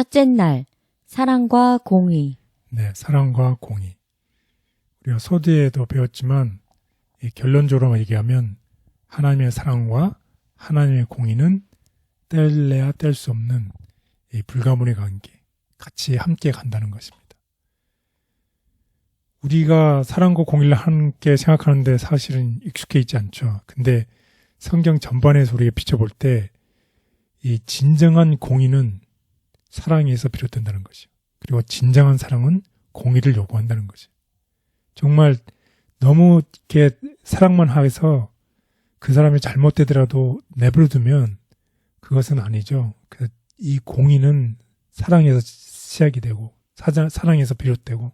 첫째 날, 사랑과 공의. 네, 사랑과 공의. 우리가 소디에도 배웠지만 이 결론적으로 얘기하면 하나님의 사랑과 하나님의 공의는 뗄래야 뗄 수 없는 이 불가분의 관계, 같이 함께 간다는 것입니다. 우리가 사랑과 공의를 함께 생각하는데 사실은 익숙해 있지 않죠. 근데 성경 전반에서 우리가 비춰볼 때 이 진정한 공의는 사랑에서 비롯된다는 것이요. 그리고 진정한 사랑은 공의를 요구한다는 거죠. 정말 너무 이렇게 사랑만 하해서 그 사람이 잘못되더라도 내버려두면 그것은 아니죠. 그이 공의는 사랑에서 시작이 되고 사자, 사랑에서 비롯되고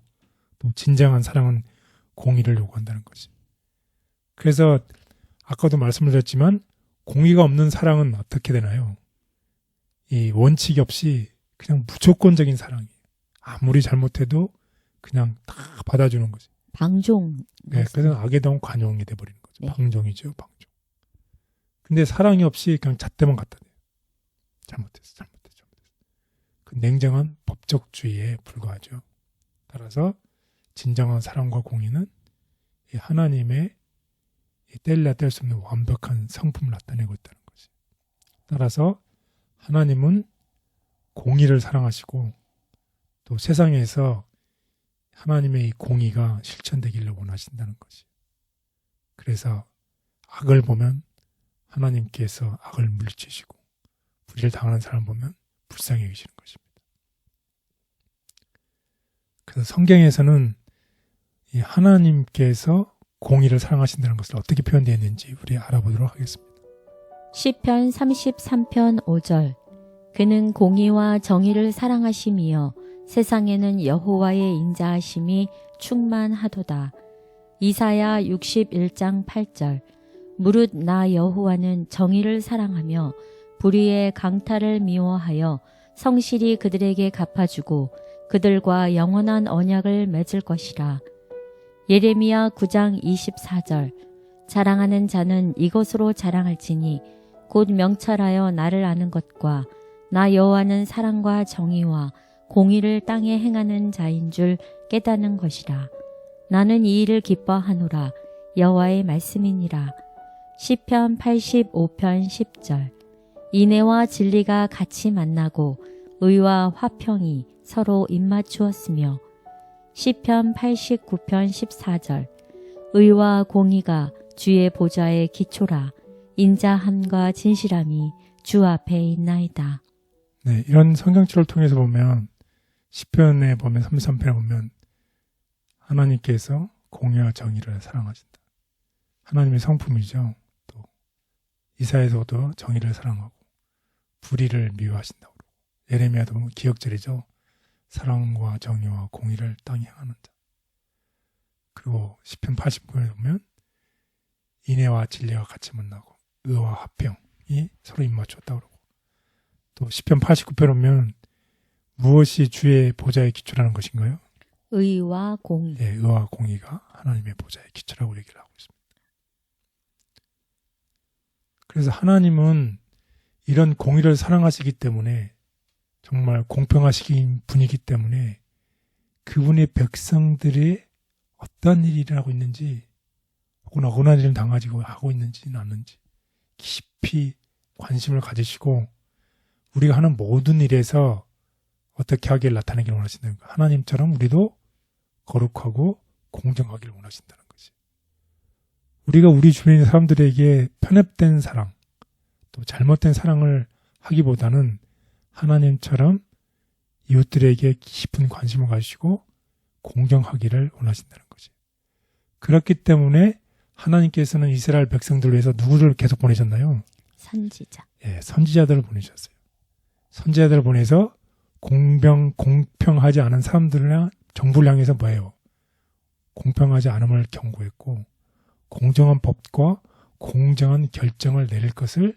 또 진정한 사랑은 공의를 요구한다는 거지. 그래서 아까도 말씀을 드렸지만 공의가 없는 사랑은 어떻게 되나요? 이 원칙이 없이 그냥 무조건적인 사랑이에요. 아무리 잘못해도 그냥 다 받아주는 거지. 방종. 네, 그래서 악에 대한 관용이 돼버리는 거죠. 네. 방종이죠, 방종. 근데 사랑이 없이 그냥 잣대만 갖다 대요. 잘못했어, 잘못했어, 잘못했어. 그 냉정한 법적주의에 불과하죠. 따라서 진정한 사랑과 공의는 이 하나님의 이 뗄래야 뗄 수 없는 완벽한 성품을 나타내고 있다는 거지. 따라서 하나님은 공의를 사랑하시고 또 세상에서 하나님의 이 공의가 실천되기를 원하신다는 것이. 그래서 악을 보면 하나님께서 악을 물리치시고 불의를 당하는 사람 보면 불쌍히 여기시는 것입니다. 그래서 성경에서는 이 하나님께서 공의를 사랑하신다는 것을 어떻게 표현되어 있는지 우리 알아보도록 하겠습니다. 시편 33편 5절. 그는 공의와 정의를 사랑하심이여 세상에는 여호와의 인자하심이 충만하도다. 이사야 61장 8절. 무릇 나 여호와는 정의를 사랑하며 불의의 강탈을 미워하여 성실히 그들에게 갚아주고 그들과 영원한 언약을 맺을 것이라. 예레미야 9장 24절. 자랑하는 자는 이것으로 자랑할지니 곧 명철하여 나를 아는 것과 나 여호와는 사랑과 정의와 공의를 땅에 행하는 자인 줄 깨닫는 것이라. 나는 이 일을 기뻐하노라. 여호와의 말씀이니라. 시편 85편 10절. 인애와 진리가 같이 만나고 의와 화평이 서로 입맞추었으며 시편 89편 14절. 의와 공의가 주의 보좌의 기초라. 인자함과 진실함이 주 앞에 있나이다. 네, 이런 성경책을 통해서 보면 시편에 보면 33편에 보면 하나님께서 공의와 정의를 사랑하신다. 하나님의 성품이죠. 또 이사에서도 정의를 사랑하고 불의를 미워하신다고 그러고 예레미야도 보면 기억절이죠. 사랑과 정의와 공의를 땅에 행하는 자. 그리고 시편 89편에 보면 인애와 진리가 같이 만나고 의와 화평이 서로 입맞췄다고 그러고 또 시편 89편 보면 무엇이 주의 보좌의 기초라는 것인가요? 의와 공의. 예, 의와 공의가 하나님의 보좌의 기초라고 얘기를 하고 있습니다. 그래서 하나님은 이런 공의를 사랑하시기 때문에 정말 공평하시긴 분이기 때문에 그분의 백성들의 어떤 일을 하고 있는지 혹은 억울한 일을 당하지고 하고 있는지는 않는지 깊이 관심을 가지시고 우리가 하는 모든 일에서 어떻게 하기를 나타내기를 원하신다는 거. 하나님처럼 우리도 거룩하고 공정하기를 원하신다는 거지. 우리가 우리 주변의 사람들에게 편협된 사랑, 또 잘못된 사랑을 하기보다는 하나님처럼 이웃들에게 깊은 관심을 가지시고 공정하기를 원하신다는 거지. 그렇기 때문에 하나님께서는 이스라엘 백성들을 위해서 누구를 계속 보내셨나요? 선지자. 예, 선지자들을 보내셨어요. 선지자들을 보내서 공평, 공평하지 않은 사람들이나 정부를 향해서 뭐예요? 공평하지 않음을 경고했고, 공정한 법과 공정한 결정을 내릴 것을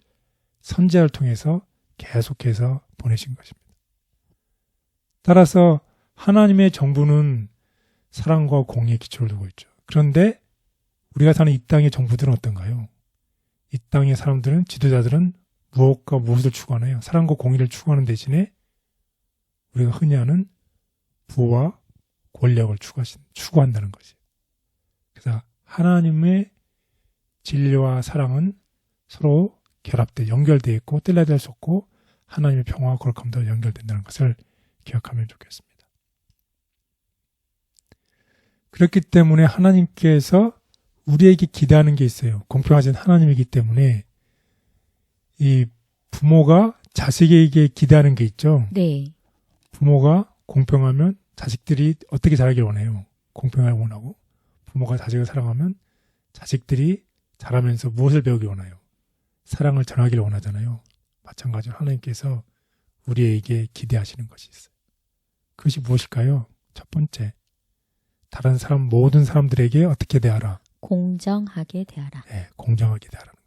선지자를 통해서 계속해서 보내신 것입니다. 따라서 하나님의 정부는 사랑과 공의에 기초를 두고 있죠. 그런데 우리가 사는 이 땅의 정부들은 어떤가요? 이 땅의 사람들은 지도자들은 무엇과 무엇을 추구하나요? 사랑과 공의를 추구하는 대신에 우리가 흔히 하는 부와 권력을 추구하신, 추구한다는 것이에요. 그래서 하나님의 진리와 사랑은 서로 결합돼 연결되어 있고 뗄래야 수 없고 하나님의 평화와 거룩함도 연결된다는 것을 기억하면 좋겠습니다. 그렇기 때문에 하나님께서 우리에게 기대하는 게 있어요. 공평하신 하나님이기 때문에 이 부모가 자식에게 기대하는 게 있죠. 네. 부모가 공평하면 자식들이 어떻게 자라길 원해요. 공평하게 원하고 부모가 자식을 사랑하면 자식들이 자라면서 무엇을 배우길 원해요. 사랑을 전하기를 원하잖아요. 마찬가지로 하나님께서 우리에게 기대하시는 것이 있어요. 그것이 무엇일까요? 첫 번째, 다른 사람 모든 사람들에게 어떻게 대하라? 공정하게 대하라. 네, 공정하게 것입니다.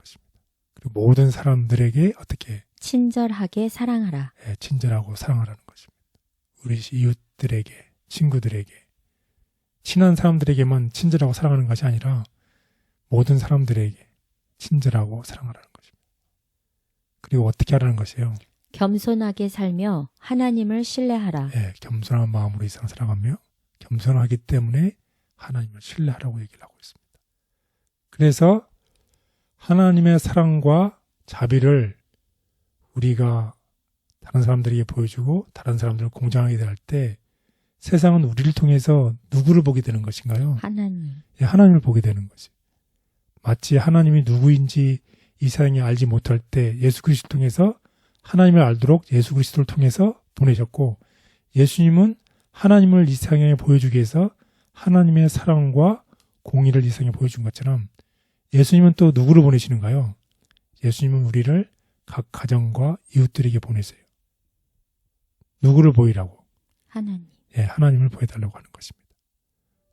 그리고 모든 사람들에게 어떻게 친절하게 사랑하라. 네, 친절하고 사랑하라는 것입니다. 우리 이웃들에게, 친구들에게, 친한 사람들에게만 친절하고 사랑하는 것이 아니라 모든 사람들에게 친절하고 사랑하라는 것입니다. 그리고 어떻게 하라는 것이에요? 겸손하게 살며 하나님을 신뢰하라. 예, 겸손한 마음으로 이상 살아가며 겸손하기 때문에 하나님을 신뢰하라고 얘기를 하고 있습니다. 그래서 하나님의 사랑과 자비를 우리가 다른 사람들에게 보여주고 다른 사람들을 공정하게 대할 때 세상은 우리를 통해서 누구를 보게 되는 것인가요? 하나님. 예, 하나님을 보게 되는 거지. 마치 하나님이 누구인지 이 세상이 알지 못할 때 예수 그리스도를 통해서 하나님을 알도록 예수 그리스도를 통해서 보내셨고 예수님은 하나님을 이 세상에 보여주기 위해서 하나님의 사랑과 공의를 이 세상에 보여준 것처럼 예수님은 또 누구를 보내시는가요? 예수님은 우리를 각 가정과 이웃들에게 보내세요. 누구를 보이라고? 하나님. 예, 하나님을 보여달라고 하는 것입니다.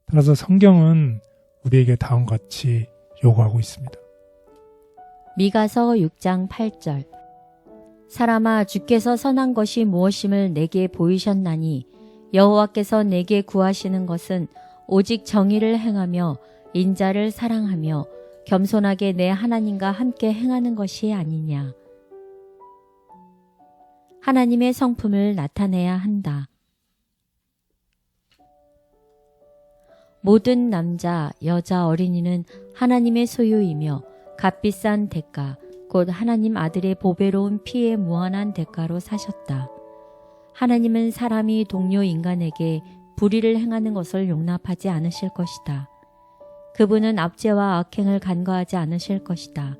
따라서 성경은 우리에게 다음과 같이 요구하고 있습니다. 미가서 6장 8절 사람아 주께서 선한 것이 무엇임을 내게 보이셨나니 여호와께서 내게 구하시는 것은 오직 정의를 행하며 인자를 사랑하며 겸손하게 내 하나님과 함께 행하는 것이 아니냐. 하나님의 성품을 나타내야 한다. 모든 남자, 여자, 어린이는 하나님의 소유이며 값비싼 대가, 곧 하나님 아들의 보배로운 피의 무한한 대가로 사셨다. 하나님은 사람이 동료 인간에게 불의를 행하는 것을 용납하지 않으실 것이다. 그분은 압제와 악행을 간과하지 않으실 것이다.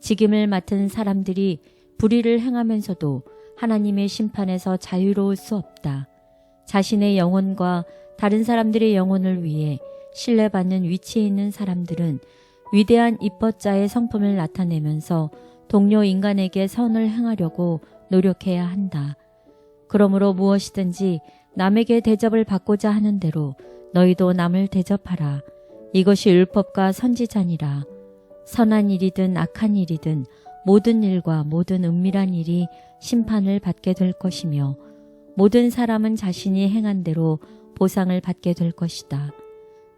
직임을 맡은 사람들이 불의를 행하면서도 하나님의 심판에서 자유로울 수 없다. 자신의 영혼과 다른 사람들의 영혼을 위해 신뢰받는 위치에 있는 사람들은 위대한 입법자의 성품을 나타내면서 동료 인간에게 선을 행하려고 노력해야 한다. 그러므로 무엇이든지 남에게 대접을 받고자 하는 대로 너희도 남을 대접하라. 이것이 율법과 선지자니라. 선한 일이든 악한 일이든 모든 일과 모든 은밀한 일이 심판을 받게 될 것이며 모든 사람은 자신이 행한 대로 보상을 받게 될 것이다.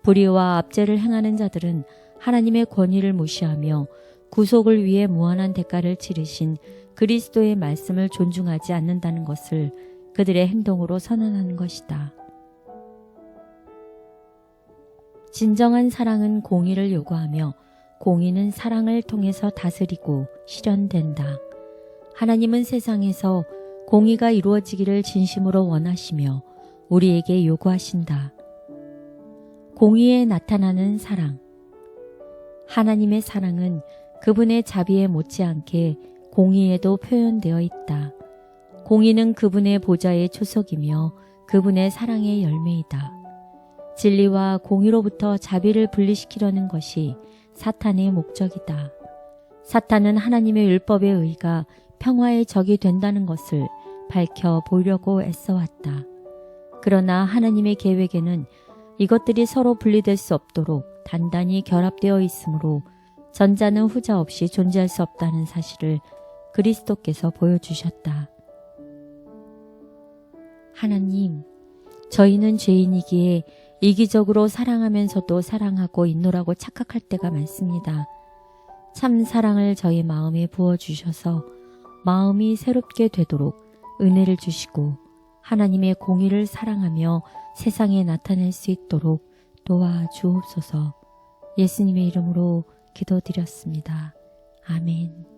불의와 압제를 행하는 자들은 하나님의 권위를 무시하며 구속을 위해 무한한 대가를 치르신 그리스도의 말씀을 존중하지 않는다는 것을 그들의 행동으로 선언하는 것이다. 진정한 사랑은 공의를 요구하며 공의는 사랑을 통해서 다스리고 실현된다. 하나님은 세상에서 공의가 이루어지기를 진심으로 원하시며 우리에게 요구하신다. 공의에 나타나는 사랑. 하나님의 사랑은 그분의 자비에 못지않게 공의에도 표현되어 있다. 공의는 그분의 보좌의 초석이며 그분의 사랑의 열매이다. 진리와 공의로부터 자비를 분리시키려는 것이 사탄의 목적이다. 사탄은 하나님의 율법의 의가 평화의 적이 된다는 것을 밝혀 보려고 애써왔다. 그러나 하나님의 계획에는 이것들이 서로 분리될 수 없도록 단단히 결합되어 있으므로 전자는 후자 없이 존재할 수 없다는 사실을 그리스도께서 보여주셨다. 하나님, 저희는 죄인이기에 이기적으로 사랑하면서도 사랑하고 있노라고 착각할 때가 많습니다. 참 사랑을 저희 마음에 부어주셔서 마음이 새롭게 되도록 은혜를 주시고 하나님의 공의를 사랑하며 세상에 나타낼 수 있도록 도와주옵소서 예수님의 이름으로 기도드렸습니다. 아멘.